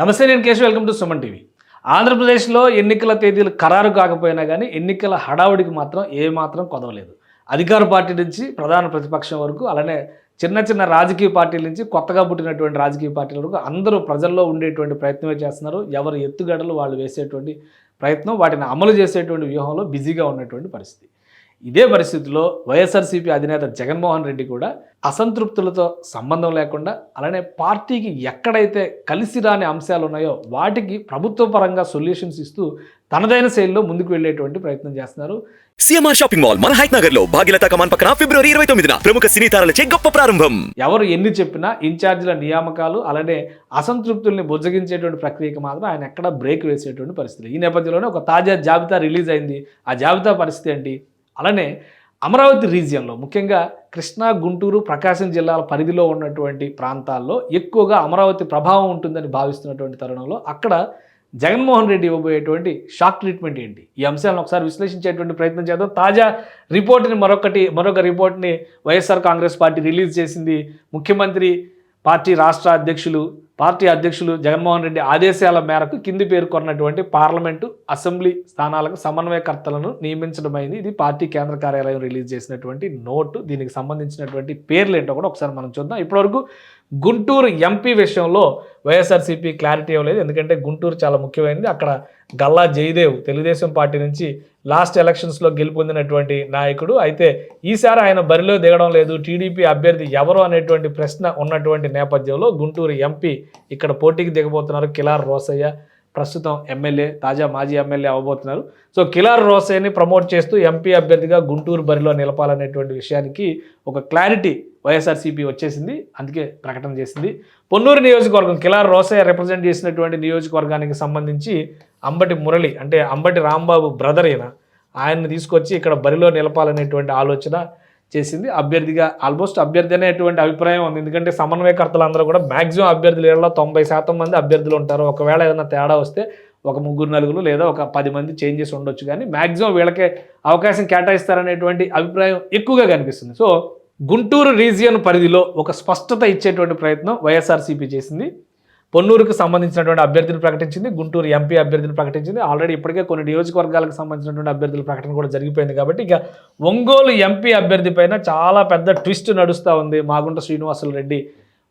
నమస్తే నేను Keshav. Welcome to Suman TV. ఆంధ్రప్రదేశ్లో ఎన్నికల తేదీలు ఖరారు కాకపోయినా కానీ ఎన్నికల హడావుడికి మాత్రం ఏమాత్రం కొదవలేదు. అధికార పార్టీ నుంచి ప్రధాన ప్రతిపక్షం వరకు అలానే చిన్న చిన్న రాజకీయ పార్టీల నుంచి కొత్తగా పుట్టినటువంటి రాజకీయ పార్టీల వరకు అందరూ ప్రజల్లో ఉండేటువంటి ప్రయత్నమే చేస్తున్నారు. ఎవరు ఎత్తుగడలు వాళ్ళు వేసేటువంటి ప్రయత్నం వాటిని అమలు చేసేటువంటి వ్యూహంలో బిజీగా ఉన్నటువంటి పరిస్థితి. ఇదే పరిస్థితిలో వైఎస్ఆర్సీపీ అధినేత జగన్మోహన్ రెడ్డి కూడా అసంతృప్తులతో సంబంధం లేకుండా అలానే పార్టీకి ఎక్కడైతే కలిసి రాని అంశాలు ఉన్నాయో వాటికి ప్రభుత్వ పరంగా సొల్యూషన్స్ ఇస్తూ తనదైన శైలిలో ముందుకు వెళ్ళేటువంటి ప్రయత్నం చేస్తున్నారు. సిఎంఆర్ షాపింగ్ మాల్ మన హైట్ నగర్లో భాగ్యలత కమాన్ పక్కన ఫిబ్రవరి ఇరవై తొమ్మిదిన ప్రముఖ సినీ తారలచే గొప్ప ప్రారంభం. ఎవరు ఎన్ని చెప్పినా ఇన్ఛార్జీల నియామకాలు అలానే అసంతృప్తుల్ని బుజ్జగించేటువంటి ప్రక్రియకి మాత్రం ఆయన ఎక్కడ బ్రేక్ వేసేటువంటి పరిస్థితి ఈ నేపథ్యంలోనే ఒక తాజా జాబితా రిలీజ్ అయింది. ఆ జాబితా పరిస్థితి ఏంటి? అలానే అమరావతి రీజియన్లో ముఖ్యంగా కృష్ణా గుంటూరు ప్రకాశం జిల్లాల పరిధిలో ఉన్నటువంటి ప్రాంతాల్లో ఎక్కువగా అమరావతి ప్రభావం ఉంటుందని భావిస్తున్నటువంటి తరుణంలో అక్కడ జగన్మోహన్ రెడ్డి ఇవ్వబోయేటువంటి షాక్ ట్రీట్మెంట్ ఏంటి? ఈ అంశాలను ఒకసారి విశ్లేషించేటువంటి ప్రయత్నం చేద్దాం. తాజా రిపోర్ట్ని మరొకటి మరొక రిపోర్ట్ని వైఎస్ఆర్ కాంగ్రెస్ పార్టీ రిలీజ్ చేసింది ముఖ్యమంత్రి పార్టీ రాష్ట్ర అధ్యక్షులు పార్టీ అధ్యక్షులు జగన్మోహన్ రెడ్డి ఆదేశాల మేరకు కింది పేర్కొన్నటువంటి పార్లమెంటు అసెంబ్లీ స్థానాలకు సమన్వయకర్తలను నియమించడమైంది. ఇది పార్టీ కేంద్ర కార్యాలయం రిలీజ్ చేసినటువంటి నోటు. దీనికి సంబంధించినటువంటి పేర్లు ఏంటో కూడా ఒకసారి మనం చూద్దాం. ఇప్పటివరకు గుంటూరు ఎంపీ విషయంలో వైఎస్ఆర్సీపీ క్లారిటీ ఇవ్వలేదు. ఎందుకంటే గుంటూరు చాలా ముఖ్యమైనది. అక్కడ గల్లా జయదేవ్ తెలుగుదేశం పార్టీ నుంచి లాస్ట్ ఎలక్షన్స్లో గెలుపొందినటువంటి నాయకుడు. అయితే ఈసారి ఆయన బరిలో దిగడం లేదు. టీడీపీ అభ్యర్థి ఎవరు అనేటువంటి ప్రశ్న ఉన్నటువంటి నేపథ్యంలో గుంటూరు ఎంపీ ఇక్కడ పోటీకి దిగబోతున్నారు. కిలార్ రోసయ్య. ప్రస్తుతం ఎమ్మెల్యే తాజా మాజీ ఎమ్మెల్యే అవ్వబోతున్నారు. సో కిలార్ రోసయ్యని ప్రమోట్ చేస్తూ ఎంపీ అభ్యర్థిగా గుంటూరు బరిలో నిలపాలనేటువంటి విషయానికి ఒక క్లారిటీ వైఎస్ఆర్సీపీ వచ్చేసింది. అందుకే ప్రకటన చేసింది. పొన్నూరు నియోజకవర్గం కిలార్ రోసయ్య రిప్రజెంట్ చేసినటువంటి నియోజకవర్గానికి సంబంధించి అంబటి మురళి అంటే అంబటి రాంబాబు బ్రదర్ అయిన ఆయన్ని తీసుకొచ్చి ఇక్కడ బరిలో నిలపాలనేటువంటి ఆలోచన చేసింది. అభ్యర్థిగా ఆల్మోస్ట్ అభ్యర్థి అనేటువంటి అభిప్రాయం ఉంది. ఎందుకంటే సమన్వయకర్తలందరూ కూడా మ్యాక్సిమం అభ్యర్థులు ఏళ్ళలో తొంభై శాతం మంది అభ్యర్థులు ఉంటారు. ఒకవేళ ఏదైనా తేడా వస్తే ఒక ముగ్గురు నలుగురు లేదా ఒక పది మంది చేంజెస్ ఉండొచ్చు. కానీ మ్యాక్సిమం వీళ్ళకే అవకాశం కేటాయిస్తారనేటువంటి అభిప్రాయం ఎక్కువగా కనిపిస్తుంది. సో గుంటూరు రీజియన్ పరిధిలో ఒక స్పష్టత ఇచ్చేటువంటి ప్రయత్నం వైఎస్ఆర్సీపీ చేసింది. పొన్నూరుకు సంబంధించినటువంటి అభ్యర్థిని ప్రకటించింది గుంటూరు ఎంపీ అభ్యర్థిని ప్రకటించింది. ఆల్రెడీ ఇప్పటికే కొన్ని నియోజకవర్గాలకు సంబంధించినటువంటి అభ్యర్థుల ప్రకటన కూడా జరిగిపోయింది కాబట్టి ఇక ఒంగోలు ఎంపీ అభ్యర్థి పైన చాలా పెద్ద ట్విస్ట్ నడుస్తూ ఉంది. మాగుంట శ్రీనివాసులు రెడ్డి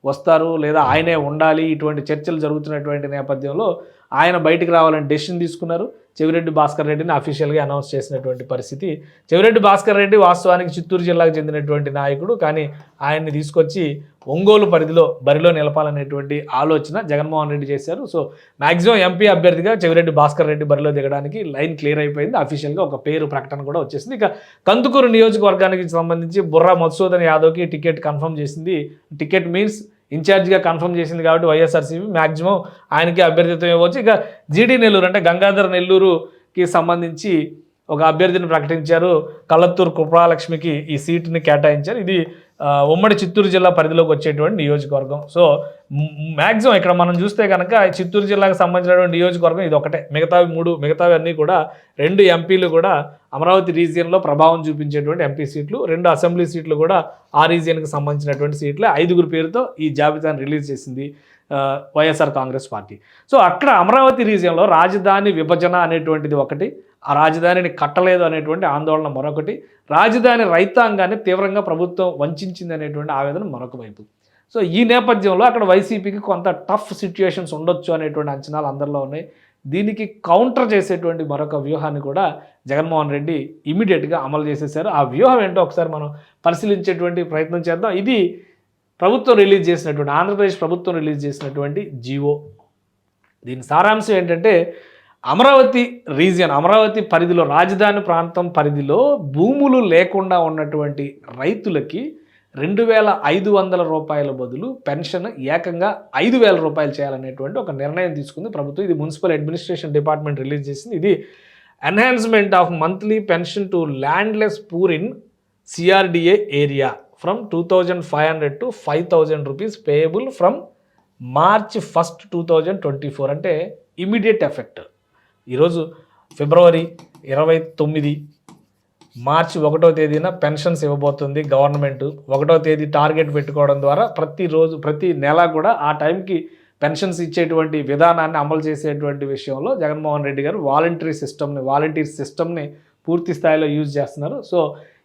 వస్తారు లేదా ఆయనే ఉండాలి. ఇటువంటి చర్చలు జరుగుతున్నటువంటి నేపథ్యంలో ఆయన బయటకు రావాలని డెసిషన్ తీసుకున్నారు. చెవిరెడ్డి భాస్కర్ రెడ్డిని అఫీషియల్గా అనౌన్స్ చేసినటువంటి పరిస్థితి. చెవిరెడ్డి భాస్కర్ రెడ్డి వాస్తవానికి చిత్తూరు జిల్లాకు చెందినటువంటి నాయకుడు కానీ ఆయన్ని తీసుకొచ్చి ఒంగోలు పరిధిలో బరిలో నిలపాలనేటువంటి ఆలోచన జగన్మోహన్ రెడ్డి చేశారు. సో మాక్సిమం ఎంపీ అభ్యర్థిగా చెవిరెడ్డి భాస్కర్ రెడ్డి బరిలో దిగడానికి లైన్ క్లియర్ అయిపోయింది. అఫీషియల్గా ఒక పేరు ప్రకటన కూడా వచ్చేసింది. ఇక కందుకూరు నియోజకవర్గానికి సంబంధించి బుర్రా మధుసూదన్ యాదవ్కి టికెట్ కన్ఫర్మ్ చేసింది. టికెట్ మీన్స్ ఇన్ఛార్జిగా కన్ఫర్మ్ చేసింది కాబట్టి వైఎస్ఆర్సీపీ మ్యాక్సిమం ఆయనకి అభ్యర్థిత్వం ఇవ్వచ్చు. ఇక జీడీ నెల్లూరు అంటే గంగాధర్ నెల్లూరుకి సంబంధించి ఒక అభ్యర్థిని ప్రకటించారు. కళ్ళత్తూరు కృపాలక్ష్మికి ఈ సీటుని కేటాయించారు. ఇది ఉమ్మడి చిత్తూరు జిల్లా పరిధిలోకి వచ్చేటువంటి నియోజకవర్గం. సో మ్యాక్సిమం ఇక్కడ మనం చూస్తే కనుక చిత్తూరు జిల్లాకు సంబంధించినటువంటి నియోజకవర్గం ఇది ఒకటే. మిగతావి మూడు మిగతావి అన్నీ కూడా రెండు ఎంపీలు కూడా అమరావతి రీజియన్లో ప్రభావం చూపించేటువంటి ఎంపీ సీట్లు రెండు అసెంబ్లీ సీట్లు కూడా ఆ రీజియన్కి సంబంధించినటువంటి సీట్లే. ఐదుగురు పేరుతో ఈ జాబితాను రిలీజ్ చేసింది వైఎస్ఆర్ కాంగ్రెస్ పార్టీ. సో అక్కడ అమరావతి రీజియన్లో రాజధాని విభజన అనేటువంటిది ఒకటి ఆ రాజధానిని కట్టలేదు అనేటువంటి ఆందోళన మరొకటి. రాజధాని రైతాంగాన్ని తీవ్రంగా ప్రభుత్వం వంచింది అనేటువంటి ఆవేదన మరొక వైపు. సో ఈ నేపథ్యంలో అక్కడ వైసీపీకి కొంత టఫ్ సిచ్యుయేషన్స్ ఉండొచ్చు అనేటువంటి అంచనాలు అందరిలో ఉన్నాయి. దీనికి కౌంటర్ చేసేటువంటి మరొక వ్యూహాన్ని కూడా జగన్మోహన్ రెడ్డి ఇమీడియట్గా అమలు చేసేసారు. ఆ వ్యూహం ఏంటో ఒకసారి మనం పరిశీలించేటువంటి ప్రయత్నం చేద్దాం. ఇది ప్రభుత్వం రిలీజ్ చేసినటువంటి ఆంధ్రప్రదేశ్ ప్రభుత్వం రిలీజ్ చేసినటువంటి జీవో దీని సారాంశం ఏంటంటే అమరావతి రీజియన్ అమరావతి పరిధిలో రాజధాని ప్రాంతం పరిధిలో భూములు లేకుండా ఉన్నటువంటి రైతులకి రెండు వేల ఐదు వందల రూపాయల బదులు పెన్షన్ ఏకంగా ఐదు వేల రూపాయలు చేయాలనేటువంటి ఒక నిర్ణయం తీసుకుంది ప్రభుత్వం. ఇది మున్సిపల్ అడ్మినిస్ట్రేషన్ డిపార్ట్మెంట్ రిలీజ్ చేసింది. ఇది enhancement of monthly pension to landless poor in CRDA area from two thousand five hundred to five thousand rupees payable from March first two thousand twenty four. అంటే immediate effect. ఈరోజు ఫిబ్రవరి ఇరవై తొమ్మిది మార్చి ఒకటో తేదీన pensions ఇవ్వబోతుంది government. ఒకటో తేదీ target పెట్టుకోవడం ద్వారా ప్రతిరోజు ప్రతి నెల కూడా ఆ టైంకి పెన్షన్స్ ఇచ్చేటువంటి విధానాన్ని అమలు చేసేటువంటి విషయంలో జగన్మోహన్ రెడ్డి గారు వాలంటరీ సిస్టమ్ని వాలంటీర్ సిస్టమ్ని పూర్తి స్థాయిలో యూజ్ చేస్తున్నారు. సో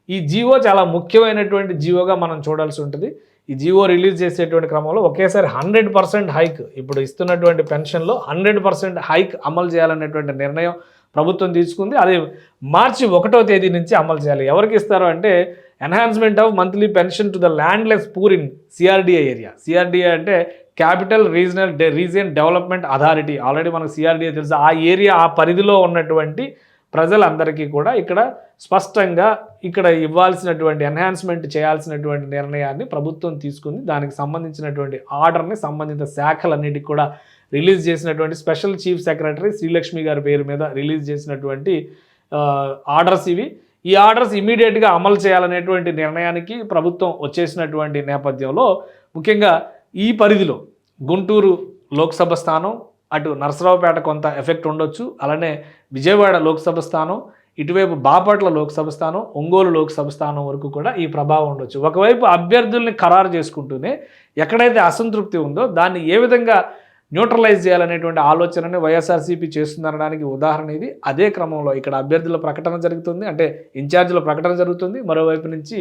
ఈ జీవో చాలా ముఖ్యమైనటువంటి జీవోగా మనం చూడాల్సి ఉంటుంది. ఈ జీవో రిలీజ్ చేసేటువంటి క్రమంలో ఒకేసారి హండ్రెడ్ పర్సెంట్ హైక్ ఇప్పుడు ఇస్తున్నటువంటి పెన్షన్లో హండ్రెడ్ పర్సెంట్ హైక్ అమలు చేయాలనేటువంటి నిర్ణయం ప్రభుత్వం తీసుకుంది. అది మార్చి ఒకటో తేదీ నుంచి అమలు చేయాలి. ఎవరికి ఇస్తారు అంటే enhancement of monthly pension to the landless poor in CRDA area. CRDA అంటే capital regional region development authority. Already మనకు సిఆర్డిఏ తెలుసు. ఆ ఏరియా ఆ పరిధిలో ఉన్నటువంటి ప్రజలందరికీ కూడా ఇక్కడ స్పష్టంగా ఇక్కడ ఇవ్వాల్సినటువంటి ఎన్హాన్స్మెంట్ చేయాల్సినటువంటి నిర్ణయాన్ని ప్రభుత్వం తీసుకుంది. దానికి సంబంధించినటువంటి ఆర్డర్ని సంబంధిత శాఖలన్నిటికి కూడా రిలీజ్ చేసినటువంటి స్పెషల్ చీఫ్ సెక్రటరీ శ్రీలక్ష్మి గారి పేరు మీద రిలీజ్ చేసినటువంటి ఆర్డర్స్ ఇవి. ఈ ఆర్డర్స్ ఇమీడియట్గా అమలు చేయాలనేటువంటి నిర్ణయానికి ప్రభుత్వం వచ్చేసినటువంటి నేపథ్యంలో ముఖ్యంగా ఈ పరిధిలో గుంటూరు లోక్సభ స్థానం అటు నరసరావుపేట కొంత ఎఫెక్ట్ ఉండొచ్చు. అలానే విజయవాడ లోక్సభ స్థానం ఇటువైపు బాపట్ల లోక్సభ స్థానం ఒంగోలు లోక్సభ స్థానం వరకు కూడా ఈ ప్రభావం ఉండొచ్చు. ఒకవైపు అభ్యర్థుల్ని ఖరారు చేసుకుంటూనే ఎక్కడైతే అసంతృప్తి ఉందో దాన్ని ఏ విధంగా న్యూట్రలైజ్ చేయాలనేటువంటి ఆలోచనని వైఎస్ఆర్సీపీ చేస్తుందనడానికి ఉదాహరణ ఇది. అదే క్రమంలో ఇక్కడ అభ్యర్థుల ప్రకటన జరుగుతుంది. అంటే ఇన్ఛార్జీల ప్రకటన జరుగుతుంది. మరోవైపు నుంచి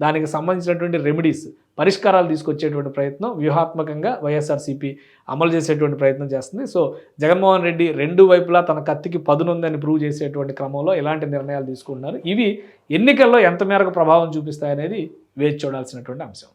దానికి సంబంధించినటువంటి రెమెడీస్ పరిష్కారాలు తీసుకొచ్చేటువంటి ప్రయత్నం వ్యూహాత్మకంగా వైఎస్ఆర్సీపీ అమలు చేసేటువంటి ప్రయత్నం చేస్తుంది. సో జగన్మోహన్ రెడ్డి రెండు వైపులా తన కత్తికి పదునుందని ప్రూవ్ చేసేటువంటి క్రమంలో ఎలాంటి నిర్ణయాలు తీసుకుంటున్నారు? ఇవి ఎన్నికల్లో ఎంత మేరకు ప్రభావం చూపిస్తాయనేది వేచి చూడాల్సినటువంటి అంశం.